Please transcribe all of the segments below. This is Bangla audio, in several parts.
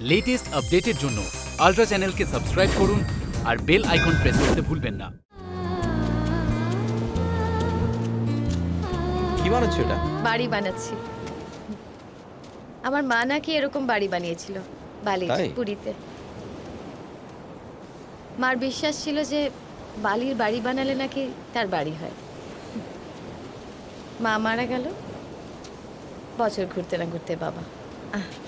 লেটেস্ট আপডেটের জন্য আলট্রা চ্যানেলকে সাবস্ক্রাইব করুন আর বেল আইকন প্রেস করতে ভুলবেন না। কি বানাচ্ছ এটা? বাড়ি বানাচ্ছি। আমার মা নাকি এরকম বাড়ি বানিয়েছিল বালির তাই? পুরীতে। মার বিশ্বাস ছিল যে বালির বাড়ি বানালে নাকি তার বাড়ি হয়। মা মারা গেল বছর ঘুরতে না ঘুরতে বাবা। আহ।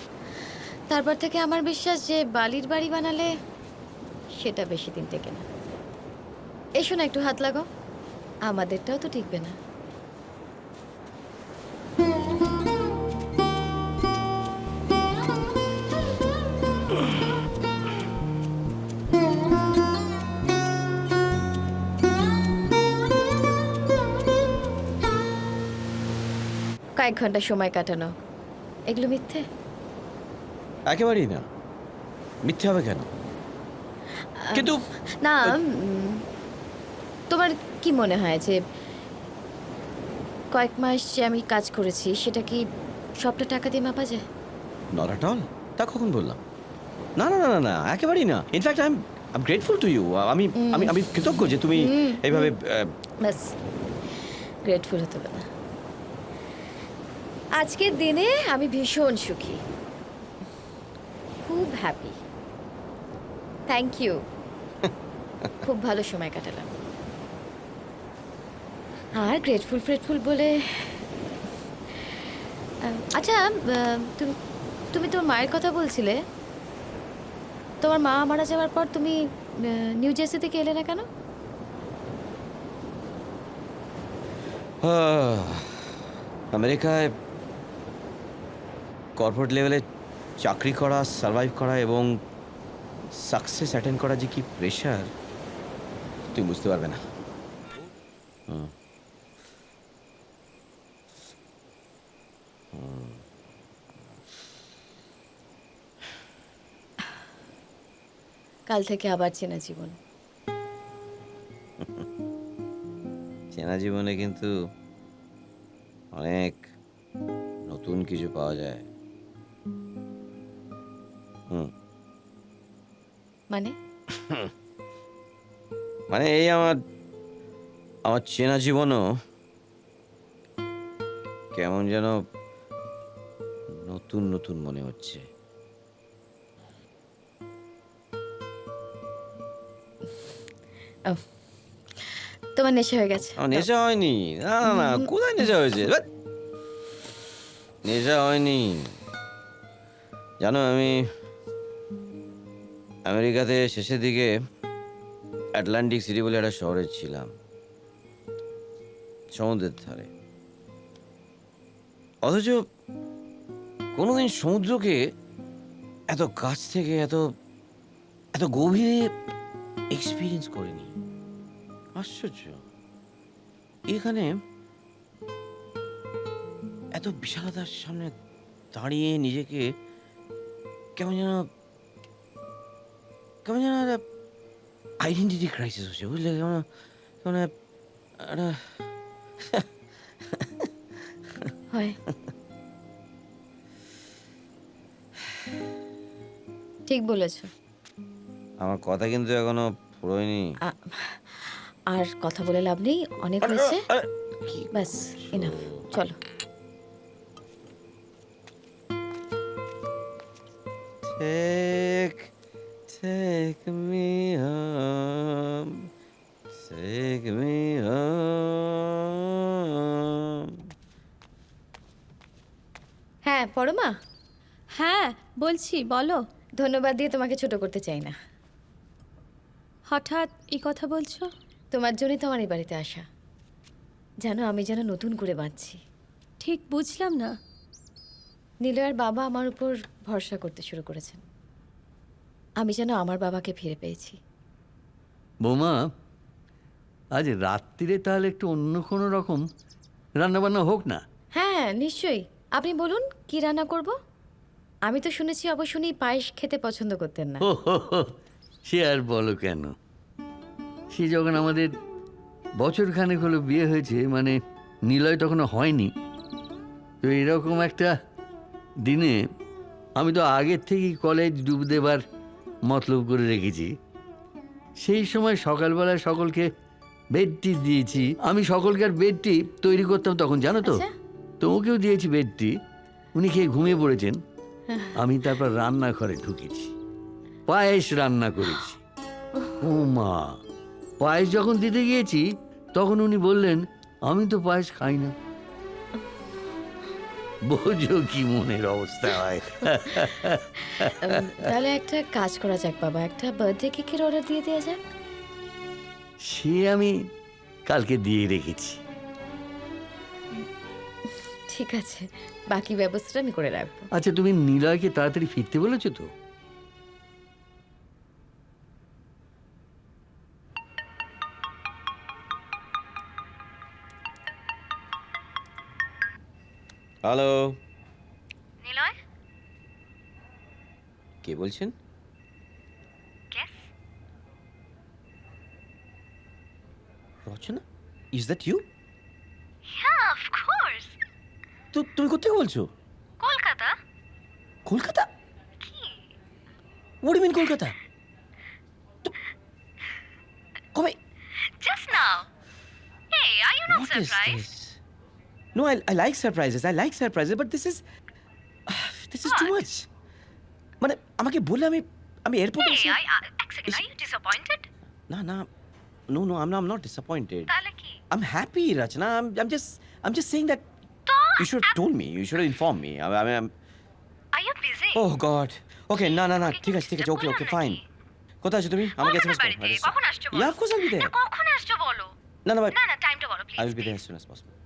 তারপর থেকে আমার বিশ্বাস যে বালির বাড়ি বানালে সেটা বেশি দিন টেকে না। এসো না একটু হাত লাগাও। আমাদেরটাও তো টিকবে না। কয়েক ঘণ্টা সময় কাটানো। এগুলো মিথ্যে? একেবারেই না। মিথ্যে হবে কেন? কিন্তু না উম, তোমার কি মনে হয় যে কয়েক মাস যে আমি কাজ করেছি সেটা কি সবটা টাকা দিয়ে মাপা যায়? নট অ্যাট অল তা কখন বললাম? না না না না না একেবারেই না। In fact I am grateful to you আমি আমি আমি কৃতজ্ঞ যে তুমি এইভাবে আহ, ব্যাস। গ্রেটফুল হতে হবে না। আজকের দিনে আমি ভীষণ সুখী। খুব হ্যাপি থ্যাংক ইউ খুব ভালো সময় কাটালাম। আর গ্রেটফুল ফ্রেটফুল বলে আচ্ছা তুমি তুমি তোমার মায়ের কথা বলছিলে। তোমার মা মারা যাওয়ার পর তুমি নিউ জার্সি থেকে এলে না কেন? আমেরিকায় কর্পোরেট লেভেলে চাকরি করা সার্ভাইভ করা এবং সাকসেস অ্যাটেন্ড করা যে কি প্রেশার তুই বুঝতে পারবে না। কাল থেকে আবার চেনা জীবন। চেনা জীবনে কিন্তু অনেক নতুন কিছু পাওয়া যায়। মানে? মানে এই আমার আমার চেনা জীবনও কেমন যেন নতুন নতুন মনে হচ্ছে। তোমার নেশা হয়ে গেছে। আমার নেশা হয়নি। না না না কোথায় নেশা হয়েছে। নেশা হয়নি। জানো আমি আমেরিকাতে শেষের দিকে অ্যাটলান্টিক সিটি বলে একটা শহরে ছিলাম। সমুদ্রের ধারে। অথচ কোনোদিন সমুদ্রকে এত কাছ থেকে এত এত গভীরে এক্সপিরিয়েন্স করিনি। আশ্চর্য। এখানে এত বিশালতার সামনে দাঁড়িয়ে নিজেকে কেমন যেন কেমন যেন একটা আইডেন্টিটি ক্রাইসিস হচ্ছে বুঝলে কেমন কেমন একটা হয় ঠিক বলেছ আমার কথা কিন্তু এখনও ফুরোয়নি আ- আর কথা বলে লাভ নেই অনেক হয়েছে ব্যাস ইনাফ চলো Take, take me home, take me home. হ্যাঁ পরমা? হ্যাঁ বলছি বলো। ধন্যবাদ দিয়ে তোমাকে ছোট করতে চাই না। হঠাৎ এই কথা বলছো? তোমার জন্যই তো আমার এই বাড়িতে আসা। জানো আমি যেন নতুন করে বাঁচছি। ঠিক বুঝলাম না। নিলয়ের বাবা আমার উপর ভরসা করতে শুরু করেছেন। আমি যেন আমার বাবাকে ফিরে পেয়েছি। বৌমা আজ রাত্রিরে তাহলে একটু অন্য কোনো রকম রান্নাবান্না হোক না? হ্যাঁ নিশ্চয়ই। আপনি বলুন কি রান্না করব? আমি তো শুনেছি অবশ্যই পায়েস খেতে পছন্দ করতেন না। সে আর বলো কেন? সে যখন আমাদের বছরখানেক হলো বিয়ে হয়েছে মানে নিলয় তখনও হয়নি তো এরকম একটা দিনে আমি তো আগের থেকেই কলেজ ডুব দেবার মতলব করে রেখেছি। সেই সময় সকালবেলায় সকলকে বেডটি দিয়েছি। আমি সকলকে আর বেডটি তৈরি করতাম তখন জানো তো? আচ্ছা। তোমাকেও দিয়েছি বেডটি। উনি খেয়ে ঘুমিয়ে পড়েছেন। আমি তারপর রান্নাঘরে ঢুকেছি। পায়েস রান্না করেছি। ও মা। পায়েস যখন দিতে গিয়েছি তখন উনি বললেন আমি তো পায়েস খাই না। বোঝো কি মনের অবস্থা হয়। উম, তাহলে একটা কাজ করা যাক বাবা। একটা বার্থডে কেকের অর্ডার দিয়ে দেওয়া যাক। সে আমি কালকে দিয়ে রেখেছি। ঠিক আছে। বাকি ব্যবস্থাটা আমি করে রাখব। আচ্ছা তুমি নিলয়কে তাড়াতাড়ি ফিরতে বলেছ তো? হ্যালো নিলয়? কে বলছেন? Rachana? Is that you Yeah, of course. তো তুমি কোথেকে বলছো? কলকাতা। কলকাতা? কি? What you mean Kolkata? কবে? Just now. Hey, are you not What surprised? No, I, I like surprises. I like surprises, but this is this is too much. মানে আমাকে বলে আমি আমি এয়ারপোর্টে Hey, I, uh, এক second, are you disappointed? না না no no I'm not, I'm not disappointed. তাহলে কি? I'm happy, Rachna. I'm, I'm just I'm just saying that তো you should have told me. You should have informed me. I, I mean, I'm, Are you busy? oh God. Okay, না না না ঠিক আছে ঠিক আছে ওকে ওকে ফাইন কোথায় আছো তুমি আমাকে এসএমএস করো কখন আসছো বলো? Yeah, of course I'll be there. না, কখন আসছো বলো? না না না, না, টাইমটা বলো, please, I will be there please. as soon as possible. Promise?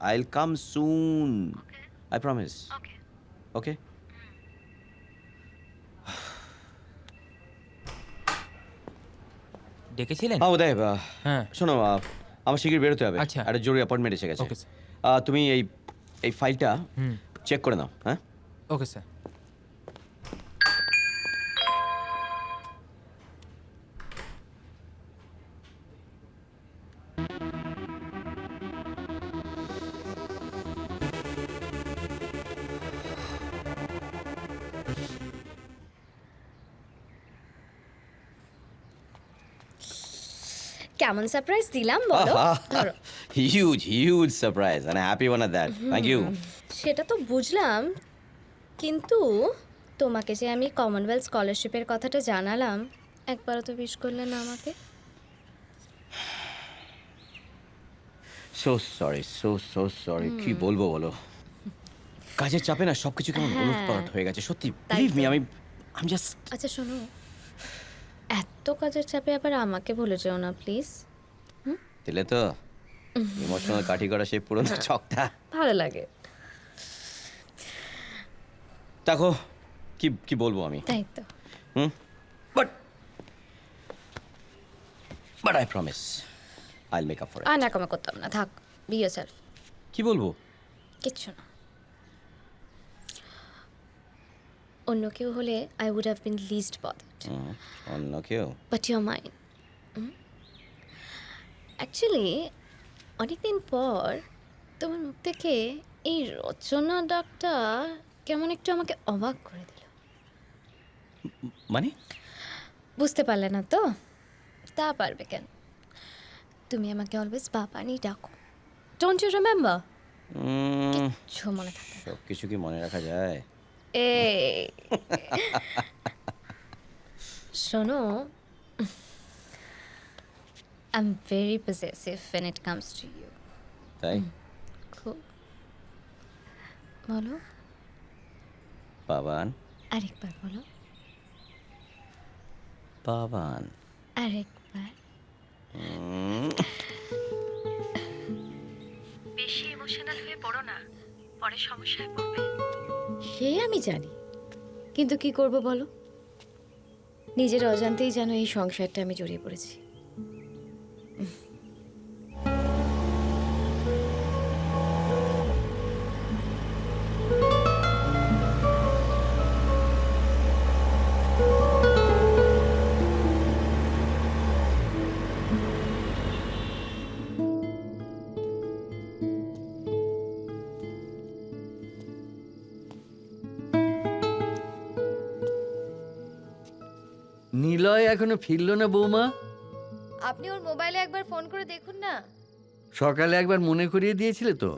I'll come soon. Okay. I promise. Okay. Okay? ডেকেছিলেন হ্যাঁ উদয় আহ, হ্যাঁ শোনো আহ, আমার শিগগির বেরোতে হবে আচ্ছা। একটা জরুরি অ্যাপয়েন্টমেন্ট এসে গেছে Okay, sir. আহ, তুমি এই এই ফাইলটা চেক করে নাও হ্যাঁ ওকে স্যার কেমন সারপ্রাইজ দিলাম বলো? ধরো। Huge huge surprise and happy one of that thank you সেটা তো বুঝলাম কিন্তু তোমাকে যে আমি কমনওয়েলথ স্কলারশিপের কথাটা জানালাম একবারও তো উইশ করলে না আমাকে। So sorry so so sorry কি বলব বলো? কাজের চাপে না সবকিছু কেমন হ্যাঁ। উলট হয়ে গেছে সত্যি তাই বিলিভ মি তো। আমি আম জাস্ট আচ্ছা শোনো। এত কাজের চাপে আবার আমাকে ভুলে যেও না প্লিজ দিলে তো ইমোশনাল কাঠি করা সেই পুরনো ছকটা ভালো লাগে। দেখো কি কি বলব আমি? তাই তো। হুম? But but I promise I'll make up for আর না কমে করতাম না থাক বি সেলফ কি বলব? কিচ্ছু না। অন্য কেউ হলে I would have been least bothered অন্য কেউ। বাট ইউর মাইন্ড অ্যাকচুয়ালি অনেকদিন পর তোমার মুখ থেকে এই রচনা ডাকটা কেমন একটু আমাকে অবাক করে দিল। মানে? বুঝতে পারলে না তো? তা পারবে কেন? তুমি আমাকে অলওয়েজ বাবানি ডাকো। ডোন্ট ইউ রিমেম্বার উম, ছো মনে থাকে না। সব কিছু কি মনে রাখা যায়? এই। শোনো am very possessive when it comes to you. তাই খুব বলো পাবান আরেকবার বলো পাবান আরেকবার বেশি ইমোশনাল হয়ে পড়ো না। পরে সমস্যায় পড়বে। সে আমি জানি। কিন্তু কি করব বলো? নিজের অজান্তেই যেন এই সংসারটা আমি জড়িয়ে পড়েছি। নিলয় এখনও ফিরল না বৌমা? আপনি ওর মোবাইলে একবার ফোন করে দেখুন না। সকালে একবার মনে করিয়ে দিয়েছিলে তো?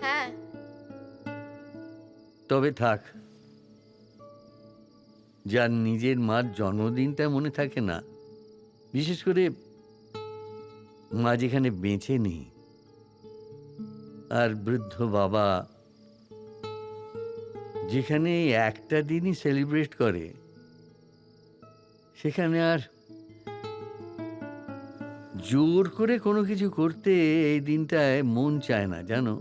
হ্যাঁ। তবে থাক। যার নিজের মার জন্মদিনটা মনে থাকে না বিশেষ করে মা যেখানে বেঁচে নেই। আর বৃদ্ধ বাবা যেখানে একটা দিনই সেলিব্রেট করে। সেখানে আর জোর করে কোনো কিছু করতে এই দিনটায় মন চায় না জানো?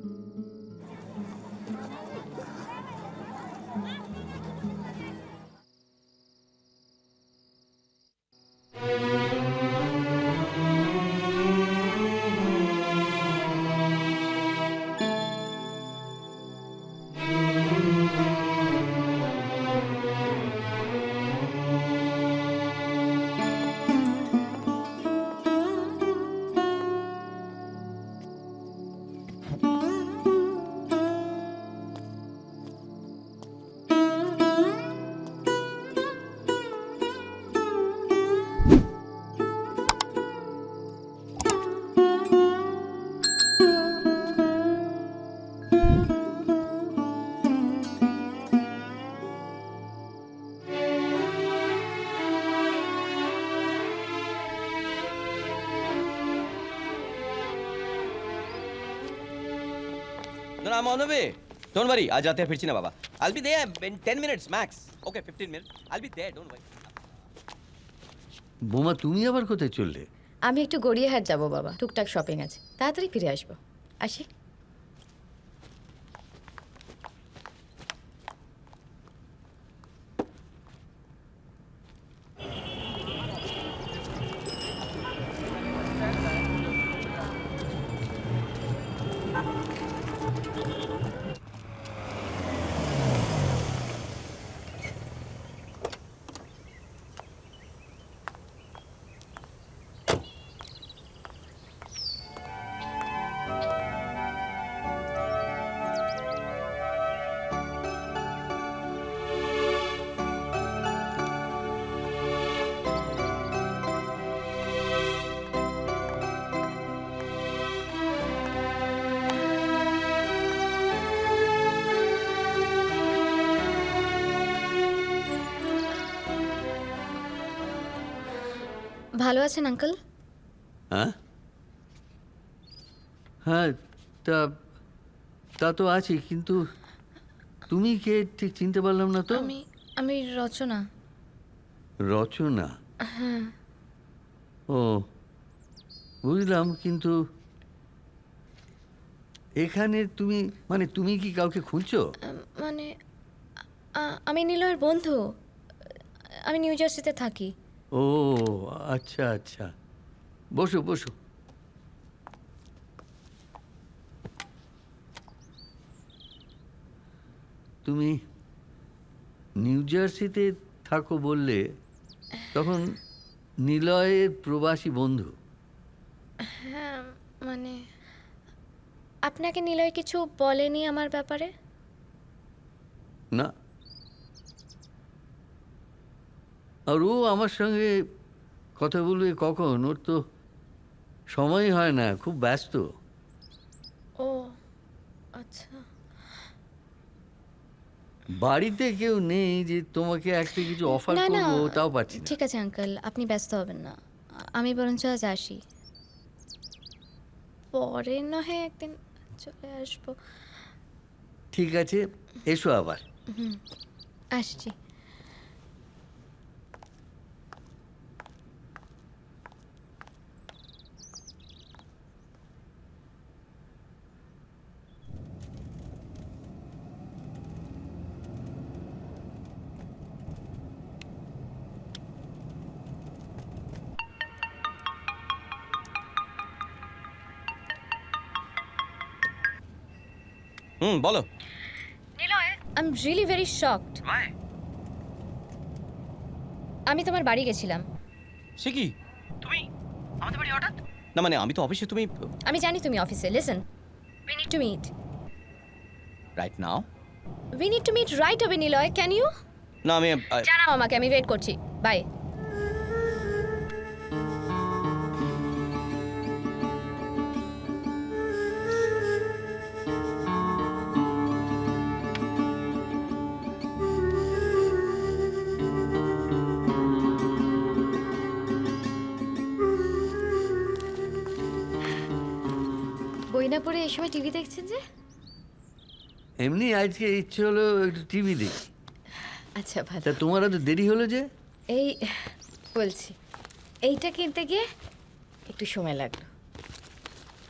Manave. Don't worry, aa jate hain phir. I'll be there in 10 minutes max. Okay, 15 minutes. I'll be there, don't worry. বোমা তুমি আবার কোথায় চললে আমি একটু গড়িয়াহাট যাব বাবা টুকটাক শপিং আছে তাড়াতাড়ি ফিরে আসব আসি ভালো আছেন আঙ্কেল? হ্যাঁ? হ্যাঁ তা তা তো আছি কিন্তু তুমি কে? ঠিক চিনতে পারলাম না তো। আমি আমি রচনা। রচনা? ও বুঝলাম কিন্তু এখানে তুমি মানে তুমি কি কাউকে খুঁজছো? মানে আমি নিলয়ের বন্ধু। আমি নিউ জার্সিতে থাকি। ও আচ্ছা আচ্ছা। বসো বসো। তুমি নিউ জার্সিতে থাকো বললে তখন নিলয়ের প্রবাসী বন্ধু। হ্যাঁ মানে আপনাকে নিলয় কিছু বলেনি আমার ব্যাপারে? না আর ও আমার সঙ্গে কথা বলবে কখন? ওর তো সময় হয় না খুব ব্যস্ত। ও আচ্ছা। বাড়িতে কেউ নেই যে তোমাকে একটা কিছু অফার না না। করব তাও পাচ্ছি না। ঠিক আছে আঙ্কেল আপনি ব্যস্ত হবেন না। আমি বরঞ্চ আজ আসি। পরে না নহে একদিন চলে আসব। ঠিক আছে এসো আবার। আসছি। হুম বলো। Niloy I am really very shocked আমি তোমার বাড়ি গেছিলাম। সে কি? তুমি? আমাদের বাড়ি হঠাৎ? না মানে আমি তো অফিসে তুমি আমি জানি তুমি অফিসে listen we need to meet right now we need to meet right অবে Niloy can you না আমি জানাও আমাকে আমি ওয়েট করছি। বাই না পরে এই সময় টিভি দেখছেন যে? এমনি আজকে ইচ্ছে হলো একটু টিভি দেখি। আচ্ছা ভালো। তা তোমার তো দেরি হলো যে? এই বলছি এইটা কিনতে গিয়ে একটু সময় লাগল।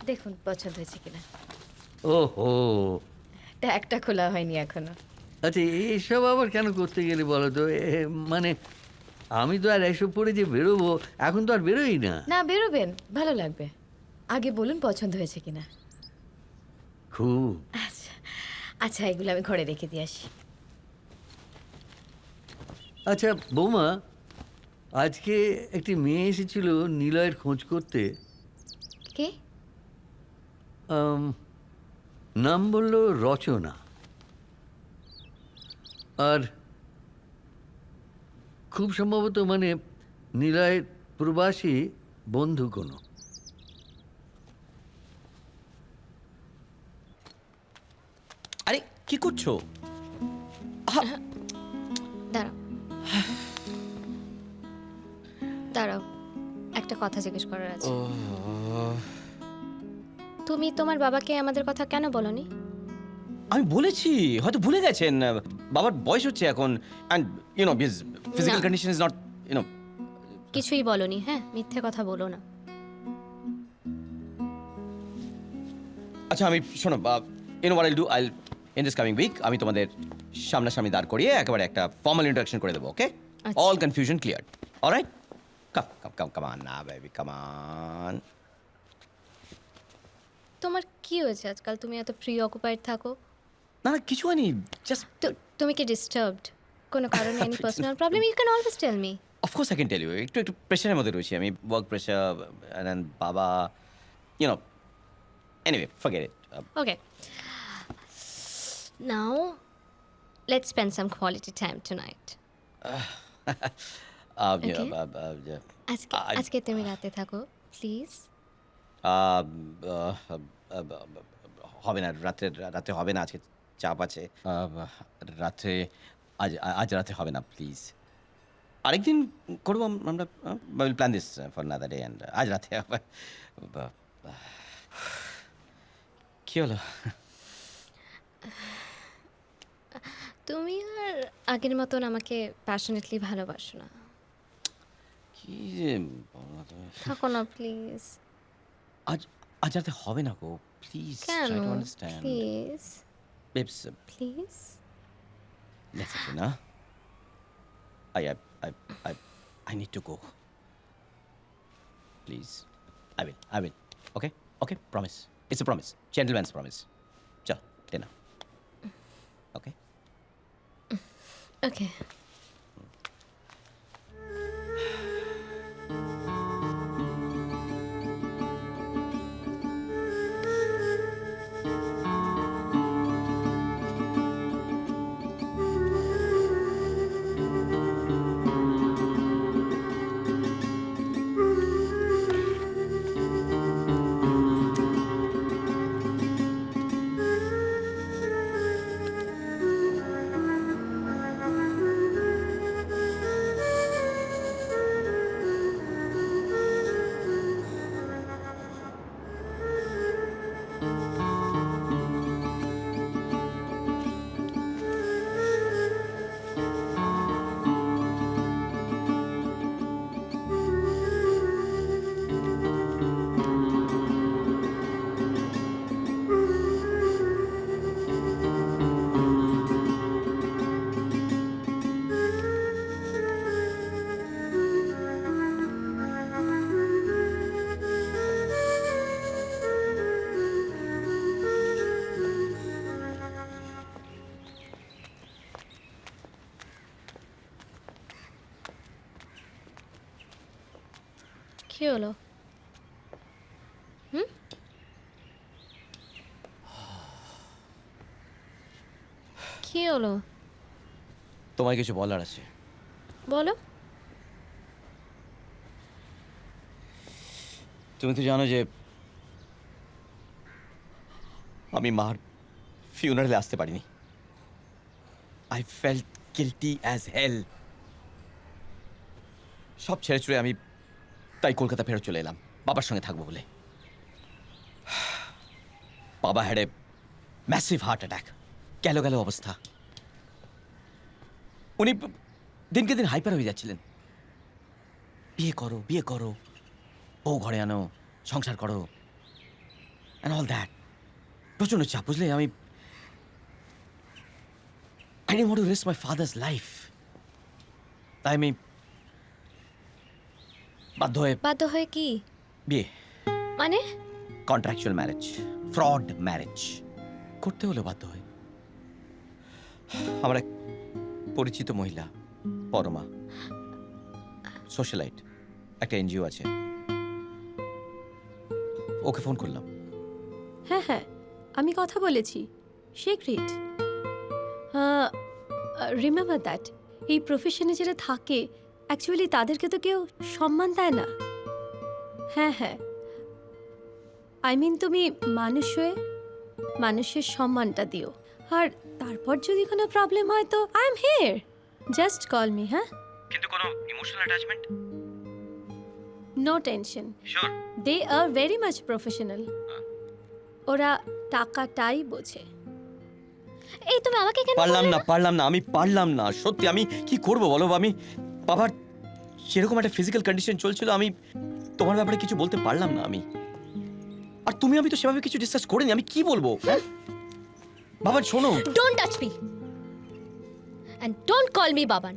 দেখুন পছন্দ হয়েছে কিনা। ওহো। একটা খোলা হয়নি এখনও। আচ্ছা এইসব আবার কেন করতে গেলে বলো তো? মানে আমি তো আর এসব পরে যে বেরোবো এখন তো আর বেরোই না। না বেরোবেন ভালো লাগবে। আগে বলুন পছন্দ হয়েছে কিনা। খুব। আচ্ছা আচ্ছা এগুলো আমি ঘরে রেখে দিয়ে আসি। আচ্ছা বৌমা আজকে একটি মেয়ে এসেছিল নিলয়ের খোঁজ করতে। কে? আম, নাম বলল রচনা। আর খুব সম্ভবত মানে নিলয়ের প্রবাসী বন্ধু কোনো আরে কি করছ? আহা, দাঁড়াও। দাঁড়াও একটা কথা জিজ্ঞেস করার আছে। তুমি তোমার বাবাকে আমাদের কথা কেন বলনি? আমি বলেছি হয়তো ভুলে গেছেন বাবার বয়স হচ্ছে এখন and you know his physical না। Condition is not you know কিছুই বলনি হ্যাঁ মিথ্যে কথা বলো না। আচ্ছা আমি শোনো you know what I'll do I'll in this coming week আমি তোমাদের সামনাসামনি দাঁড় করিয়ে একেবারে একটা ফর্মাল ইন্ট্রাকশন করে দেবো okay. All confusion clear alright come come come come on না বেবি কাম অন তোমার কি হয়েছে আজকাল? তুমি এত প্রি অকুপাইড থাকো। না না কিছু হয়নি জাস্ট তুমি কি ডিস্টার্বড কোনো কারণে any personal problem you can always tell me of course I can tell you একটু একটু প্রেশারের মধ্যে রয়েছি আমি ওয়ার্ক প্রেশার অ্যান্ড বাবা you know anyway forget it Okay. Now, let's spend some quality time tonight. Okay. আজকে I- আজকে তুমি রাতে থাকো প্লিজ হবে না রাত্রে রাতে হবে না আজকে চাপ আছে। আহ, রাত্রে আজ আজ রাতে হবে না প্লিজ আরেকদিন করব আম- আমরা plan this for another day and আজ রাতে হবে। বা- কি হলো? তুমি আর আগের মতন আমাকে প্যাশনেটলি ভালোবাসো না কি যে বলো না তুমি? থাকো না প্লিজ আজ আজ রাতে হবে না গো প্লিজ কেন try to understand please babes please Listen, Tina. I, I, I, I, I need to go. Please. I will. I will. Okay? Okay? Promise. It's a promise. Gentleman's promise. Okay কি হলো? হুম? কি হলো? তোমায় কিছু বলার আছে। বলো। তুমি তো জানো যে আমি মার ফিউনারেলে আসতে পারিনি। I felt guilty as hell সব ছেড়ে ছুড়ে আমি তাই কলকাতা ফেরত চলে এলাম। বাবার সঙ্গে থাকব বলে। বাবা had a massive heart attack গেল গেল অবস্থা। উনি দিনকে দিন হাইপার হয়ে যাচ্ছিলেন। বিয়ে করো বিয়ে করো। বউ ঘরে আনো, সংসার করো। অ্যান্ড অল দ্যাট প্রচণ্ড চাপ, বুঝলে? আমি I don't want risk my father's life তাই আমি বাধ্য হয়ে বাধ্য হয়ে কি? বিয়ে। মানে? কন্ট্রাকচুয়াল ম্যারেজ ফ্রড ম্যারেজ করতে হলো বাধ্য হয়ে। আমার এক পরিচিত মহিলা পরমা। সোশ্যালাইট একটা এনজিও আছে। ওকে ফোন করলাম। হ্যাঁ হ্যাঁ আমি কথা বলেছি। সে গ্রেট রিমেম্বার দ্যাট এই প্রফেশনে যারা থাকে অ্যাকচুয়ালি তাদেরকে তো কেউ সম্মান দেয় না। হ্যাঁ হ্যাঁ। আই মিন তুমি মানুষ হয়ে মানুষের সম্মানটা দিও। আর তারপর যদি কোনো প্রবলেম হয় তো I am here just call me হ্যাঁ? কিন্তু কোনো emotional attachment no tension sure they are very much professional ওরা টাকাটাই বোঝে। এই তুমি আমাকে কেন পারলাম না? পারলাম না আমি পারলাম না। সত্যি আমি কি করব বলো আমি বাবার সেরকম একটা ফিজিক্যাল কন্ডিশন চলছিল, আমি তোমার ব্যাপারে কিছু বলতে পারলাম না আমি। আর তুমি, আমি তো সেভাবে কিছু ডিসকাস করিনি, আমি কি বলব? হ্যাঁ? বাবা, শোনো। Don't touch me and don't call me Baban.